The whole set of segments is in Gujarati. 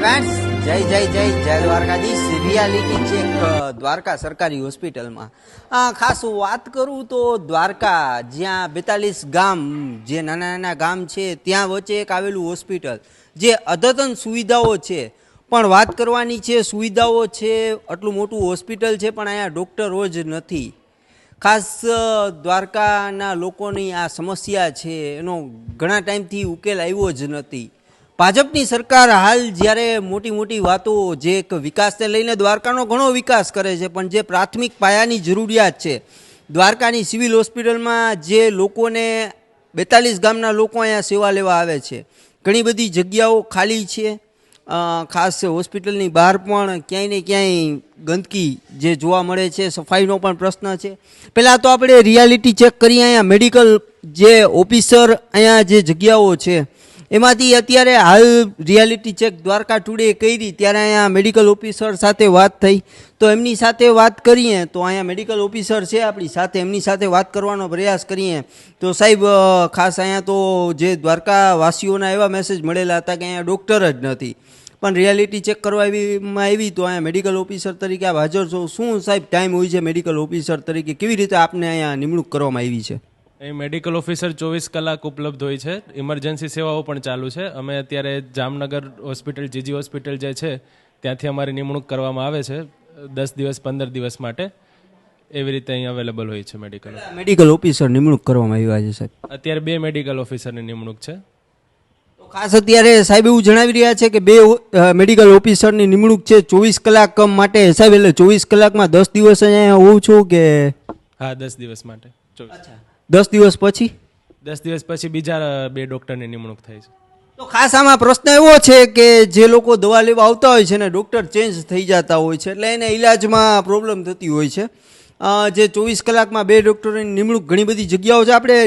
જય જય જય જય દ્વારકાધીશ. રિયાલિટી ચેક દ્વારકા સરકારી હોસ્પિટલમાં. ખાસ વાત કરું તો દ્વારકા, જ્યાં બેતાલીસ ગામ, જે નાના નાના ગામ છે, ત્યાં વચ્ચે એક આવેલું હોસ્પિટલ, જે અદ્યતન સુવિધાઓ છે. પણ વાત કરવાની છે, સુવિધાઓ છે, આટલું મોટું હોસ્પિટલ છે, પણ અહીંયા ડૉક્ટરો જ નથી. ખાસ દ્વારકાના લોકોની આ સમસ્યા છે, એનો ઘણા ટાઈમથી ઉકેલ આવ્યો જ નથી. ભાજપની સરકાર હાલ જ્યારે મોટી મોટી વાતો જે એક વિકાસને લઈને દ્વારકાનો ઘણો વિકાસ કરે છે, પણ જે પ્રાથમિક પાયાની જરૂરિયાત છે, દ્વારકાની સિવિલ હોસ્પિટલમાં જે લોકોને બેતાલીસ ગામના લોકો અહીંયા સેવા લેવા આવે છે. ઘણી બધી જગ્યાઓ ખાલી છે. ખાસ હોસ્પિટલની બહાર પણ ક્યાંય ને ક્યાંય ગંદકી જે જોવા મળે છે, સફાઈનો પણ પ્રશ્ન છે. પહેલાં તો આપણે રિયાલિટી ચેક કરીએ, અહીંયા મેડિકલ જે ઓફિસર અહીંયા જે જગ્યાઓ છે એમાંથી અત્યારે હાલ રિયાલિટી ચેક દ્વારકા ટુડે કરી, ત્યારે અહીંયા મેડિકલ ઓફિસર સાથે વાત થઈ. તો એમની સાથે વાત કરીએ, તો અહીંયા મેડિકલ ઓફિસર છે આપણી સાથે, એમની સાથે વાત કરવાનો પ્રયાસ કરીએ. તો સાહેબ ખાસ અહીંયા તો જે દ્વારકાવાસીઓના એવા મેસેજ મળેલા હતા કે અહીંયા ડૉક્ટર જ નથી. પણ રિયાલિટી ચેક કરવા એવીમાં આવી, તો અહીંયા મેડિકલ ઓફિસર તરીકે આપ હાજર છો. શું સાહેબ ટાઈમ હોય છે મેડિકલ ઓફિસર તરીકે? કેવી રીતે આપને અહીંયા નિમણૂક કરવામાં આવી છે? અહીં મેડિકલ ઓફિસર ચોવીસ કલાક ઉપલબ્ધ હોય છે. ઇમરજન્સી સેવાઓ પણ ચાલુ છે. અમે અત્યારે જામનગર હોસ્પિટલ જીજી હોસ્પિટલ જે છે ત્યાંથી અમારી નિમણૂક કરવામાં આવે છે દસ દિવસ પંદર દિવસ માટે. એવી રીતે અહીં અવેલેબલ હોય છે મેડિકલ મેડિકલ ઓફિસર નિમણૂક કરવામાં આવી છે સાહેબ? અત્યારે બે મેડિકલ ઓફિસરની નિમણૂક છે. ખાસ અત્યારે સાહેબ એવું જણાવી રહ્યા છે કે બે મેડિકલ ઓફિસરની નિમણૂક છે ચોવીસ કલાક માટે. સાહેબ એટલે ચોવીસ કલાકમાં દસ દિવસ અહીંયા હોઉં છું કે હા દસ દિવસ માટે. ચોવીસ. દસ દિવસ પછી? દસ દિવસ પછી બીજા બે ડૉક્ટરની નિમણૂક થાય છે. તો ખાસ આમાં પ્રશ્ન એવો છે કે જે લોકો દવા લેવા આવતા હોય છે ને ડૉક્ટર ચેન્જ થઈ જતા હોય છે એટલે એને ઇલાજમાં પ્રોબ્લેમ થતી હોય છે. જે ચોવીસ કલાકમાં બે ડૉક્ટરોની નિમણૂક ઘણી બધી જગ્યાઓ છે. આપણે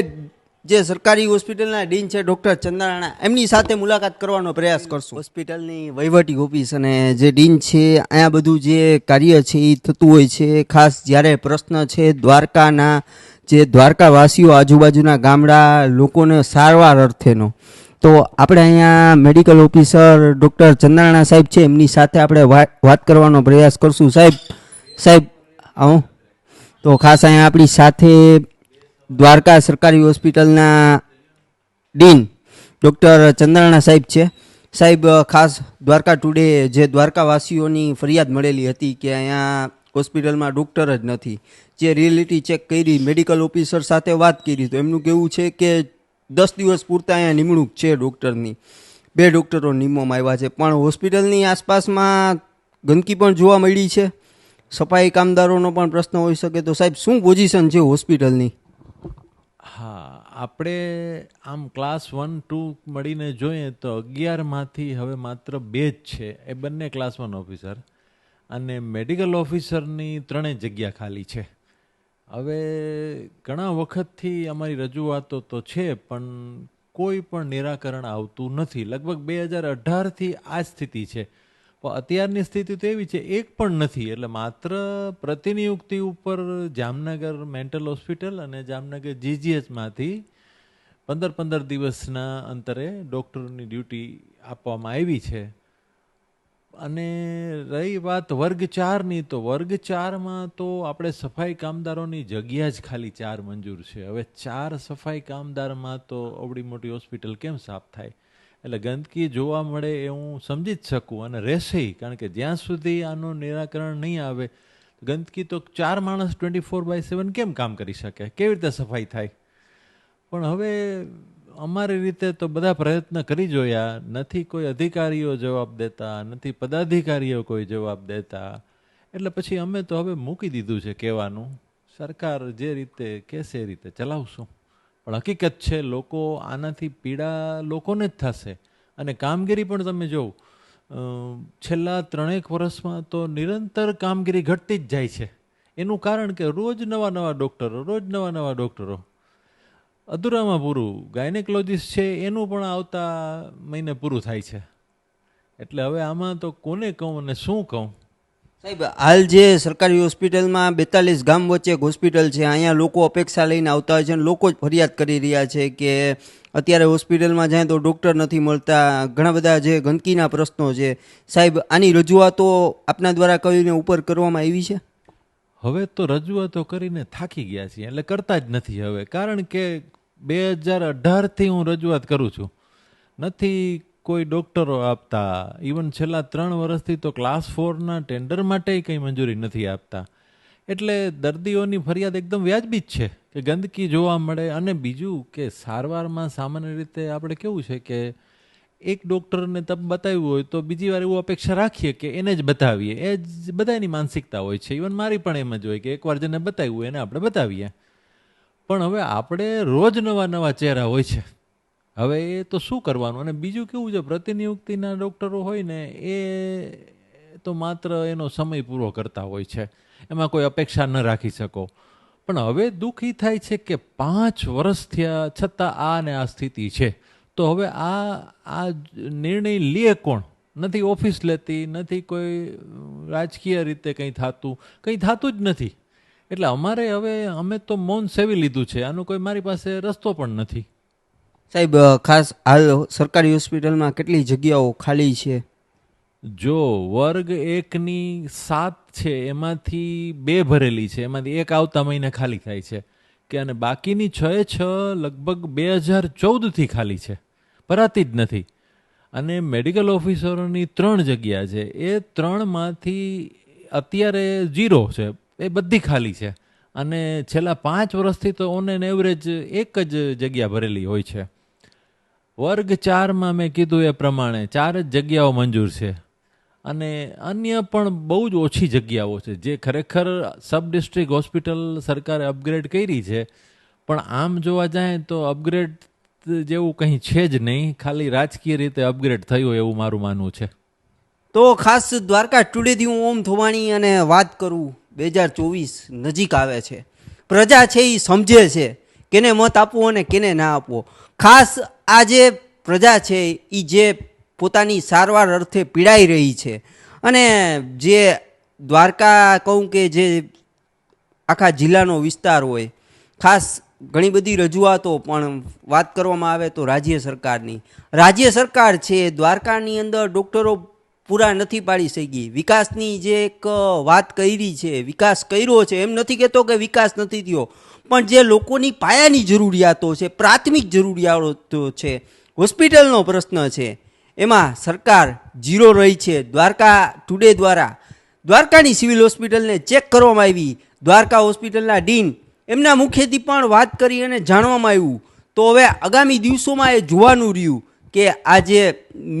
જે સરકારી હોસ્પિટલના ડીન છે ડૉક્ટર ચંદ્રાણા એમની સાથે મુલાકાત કરવાનો પ્રયાસ કરશું. હોસ્પિટલની વહીવટી ઓફિસ અને જે ડીન છે અહીંયા બધું જે કાર્ય છે એ થતું હોય છે. ખાસ જ્યારે પ્રશ્ન છે દ્વારકાના જે દ્વારકાવાસીઓ આજુબાજુના ગામડા લોકોને સારવાર અર્થેનો. તો આપણે અહીંયા મેડિકલ ઓફિસર ડૉક્ટર ચંદ્રાણા સાહેબ છે, એમની સાથે આપણે વાત કરવાનો પ્રયાસ કરશું. સાહેબ સાહેબ, આવું. તો ખાસ અહીંયા આપણી સાથે દ્વારકા સરકારી હોસ્પિટલના ડીન ડૉક્ટર ચંદ્રાણા સાહેબ છે. સાહેબ, ખાસ દ્વારકા ટુડે જે દ્વારકાવાસીઓની ફરિયાદ મળેલી હતી કે અહીંયા હોસ્પિટલમાં ડૉક્ટર જ નથી. જે રિયાલિટી ચેક કરી મેડિકલ ઓફિસર સાથે વાત કરી, તો એમનું કહેવું છે કે દસ દિવસ પૂરતા અહીંયા નિમણૂક છે ડૉક્ટરની. બે ડૉક્ટરો નિમવામાં આવ્યા છે. પણ હોસ્પિટલની આસપાસમાં ગંદકી પણ જોવા મળી છે. સફાઈ કામદારોનો પણ પ્રશ્ન હોઈ શકે તો સાહેબ, શું પોઝિશન છે હોસ્પિટલની? હા, આપણે આમ ક્લાસ વન ટુ મળીને જોઈએ તો અગિયારમાંથી હવે માત્ર બે જ છે. એ બંને ક્લાસ વન ઓફિસર અને મેડિકલ ઓફિસરની ત્રણેય જગ્યા ખાલી છે. હવે ઘણા વખતથી અમારી રજૂઆતો તો છે, પણ કોઈ પણ નિરાકરણ આવતું નથી. લગભગ બે હજાર અઢારથી આ સ્થિતિ છે. પણ અત્યારની સ્થિતિ તો એવી છે, એક પણ નથી. એટલે માત્ર પ્રતિનિયુક્તિ ઉપર જામનગર મેન્ટલ હોસ્પિટલ અને જામનગર જીજીએચમાંથી પંદર પંદર દિવસના અંતરે ડૉક્ટરની ડ્યુટી આપવામાં આવી છે. અને રહી વાત વર્ગ ચારની તો વર્ગ ચારમાં તો આપણે સફાઈ કામદારોની જગ્યા જ ખાલી ચાર મંજૂર છે. હવે ચાર સફાઈ કામદારમાં તો અવડી મોટી હોસ્પિટલ કેમ સાફ થાય? એટલે ગંદકી જોવા મળે એ હું સમજી જ શકું અને રહેશે કારણ કે જ્યાં સુધી આનું નિરાકરણ નહીં આવે, ગંદકી તો ચાર માણસ ટ્વેન્ટી ફોર બાય સેવન કેમ કામ કરી શકે? કેવી રીતે સફાઈ થાય? પણ હવે અમારી રીતે તો બધા પ્રયત્ન કરી જોયા. નથી કોઈ અધિકારીઓ જવાબ દેતા, નથી પદાધિકારીઓ કોઈ જવાબ દેતા. એટલે પછી અમે તો હવે મૂકી દીધું છે કહેવાનું. સરકાર જે રીતે કહેશે એ રીતે ચલાવશું. પણ હકીકત છે, લોકો આનાથી પીડા લોકોને જ થશે. અને કામગીરી પણ તમે જોવો છેલ્લા ત્રણેક વર્ષમાં તો નિરંતર કામગીરી ઘટતી જ જાય છે. એનું કારણ કે રોજ નવા નવા ડૉક્ટરો, રોજ નવા નવા ડૉક્ટરો અધૂરામાં પૂરું. ગાયનેકોલોજીસ્ટ છે, એનું પણ આવતા મહિને પૂરું થાય છે. એટલે હવે આમાં તો કોને કહું અને શું કહું? સાહેબ, હાલ જે સરકારી હોસ્પિટલમાં બેતાલીસ ગામ વચ્ચે એક હોસ્પિટલ છે, અહીંયા લોકો અપેક્ષા લઈને આવતા હોય છે અને લોકો જ ફરિયાદ કરી રહ્યા છે કે અત્યારે હોસ્પિટલમાં જાય તો ડૉક્ટર નથી મળતા. ઘણા બધા જે ગંદકીના પ્રશ્નો છે. સાહેબ, આની રજૂઆતો આપના દ્વારા કહીને ઉપર કરવામાં આવી છે? હવે તો રજૂઆતો કરીને થાકી ગયા છીએ, એટલે કરતા જ નથી હવે. કારણ કે બે હજાર અઢારથી હું રજૂઆત કરું છું. નથી કોઈ ડોક્ટરો આપતા. ઇવન છેલ્લા ત્રણ વર્ષથી તો ક્લાસ ફોરના ટેન્ડર માટે કંઈ મંજૂરી નથી આપતા. એટલે દર્દીઓની ફરિયાદ એકદમ વ્યાજબી જ છે કે ગંદકી જોવા મળે. અને બીજું કે સારવારમાં સામાન્ય રીતે આપણે કેવું છે કે એક ડૉક્ટરને તપ બતાવ્યું હોય તો બીજી વાર એવું અપેક્ષા રાખીએ કે એને જ બતાવીએ. એ જ બધાની માનસિકતા હોય છે. ઇવન મારી પણ એમ જ હોય કે એકવાર જેને બતાવ્યું એને આપણે બતાવીએ. પણ હવે આપણે રોજ નવા નવા ચહેરા હોય છે. હવે એ તો શું કરવાનું? અને બીજું કેવું છે? પ્રતિનિયુક્તિના ડૉક્ટરો હોય ને એ તો માત્ર એનો સમય પૂરો કરતા હોય છે. એમાં કોઈ અપેક્ષા ન રાખી શકો. પણ હવે દુઃખ થાય છે કે પાંચ વર્ષ થયા છતાં આ ને આ સ્થિતિ છે. તો હવે આ આ નિર્ણય લે કોણ? નથી ઓફિસ લેતી નથી કોઈ રાજકીય રીતે કંઈ થતું કંઈ થતું જ નથી. એટલે અમારે હવે અમે તો મૌન સેવી લીધું છે. આનો કોઈ મારી પાસે રસ્તો પણ નથી. સાહેબ ખાસ હાલ સરકારી હોસ્પિટલમાં કેટલી જગ્યાઓ ખાલી છે? જો વર્ગ એકની સાત છે એમાંથી બે ભરેલી છે. એમાંથી એક આવતા મહિને ખાલી થાય છે. કે અને બાકીની છ એ છ લગભગ બે હજાર ચૌદથી ખાલી છે. ભરાતી જ નથી. અને મેડિકલ ઓફિસરોની ત્રણ જગ્યા છે. એ ત્રણમાંથી અત્યારે ઝીરો છે. એ બધી ખાલી છે. અને છેલ્લા પાંચ વર્ષથી તો ઓન એન એવરેજ એક જ જગ્યા ભરેલી હોય છે. વર્ગ ચારમાં મેં કીધું એ પ્રમાણે ચાર જ જગ્યાઓ મંજૂર છે. અને અન્ય પણ બહુ જ ઓછી જગ્યાઓ છે. જે ખરેખર સબ ડિસ્ટ્રિક્ટ હોસ્પિટલ સરકારે અપગ્રેડ કરી છે, પણ આમ જોવા જાય તો અપગ્રેડ જેવું કંઈ છે જ નહીં. ખાલી રાજકીય રીતે અપગ્રેડ થયું એવું મારું માનવું છે. તો ખાસ દ્વારકા ટુડેથી હું ઓમ થોવાણી અને વાત કરું. બે હજાર ચોવીસ નજીક આવે છે. પ્રજા છે એ સમજે છે કેને મત આપવો અને કેને ના આપવો. ખાસ આ જે પ્રજા છે એ જે પોતાની સારવાર અર્થે પીડાઈ રહી છે. અને જે દ્વારકા કહું કે જે આખા જિલ્લાનો વિસ્તાર હોય, ખાસ ઘણી બધી રજૂઆતો પણ વાત કરવામાં આવે તો રાજ્ય સરકારની. રાજ્ય સરકાર છે દ્વારકાની અંદર ડૉક્ટરો પૂરા નથી પાડી શકી. વિકાસની જે એક વાત કરી છે, વિકાસ કર્યો છે, એમ નથી કહેતો કે વિકાસ નથી થયો. પણ જે લોકોની પાયાની જરૂરિયાતો છે, પ્રાથમિક જરૂરિયાતો છે, હોસ્પિટલનો પ્રશ્ન છે એમાં સરકાર જીરો રહી છે. દ્વારકા ટુડે દ્વારા દ્વારકાની સિવિલ હોસ્પિટલને ચેક કરવામાં આવી. દ્વારકા હોસ્પિટલના ડીન એમના મુખેથી પણ વાત કરી અને જાણવામાં આવ્યું. તો હવે આગામી દિવસોમાં એ જોવાનું રહ્યું કે આ જે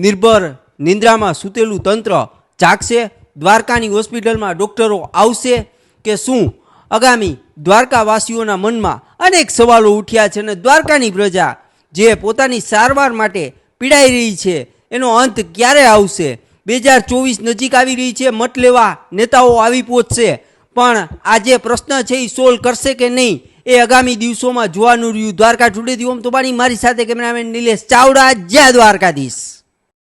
નિર્ભર નિંદ્રામાં સૂતેલું તંત્ર જાગશે, દ્વારકાની હોસ્પિટલમાં ડૉક્ટરો આવશે કે શું? આગામી દ્વારકાવાસીઓના મનમાં અનેક સવાલો ઉઠ્યા છે અને દ્વારકાની પ્રજા જે પોતાની સારવાર માટે પીડાઈ રહી છે એનો અંત ક્યારે આવશે? બે હજાર ચોવીસ નજીક આવી રહી છે, મત લેવા નેતાઓ આવી પહોંચશે. પણ આ જે પ્રશ્ન છે એ સોલ્વ કરશે કે નહીં, એ આગામી દિવસોમાં જોવાનું રહ્યું. દ્વારકા ટુડેથી ઓમ તો મારી સાથે કેમેરામેન નિલેશ ચાવડા, જય દ્વારકાધીશ.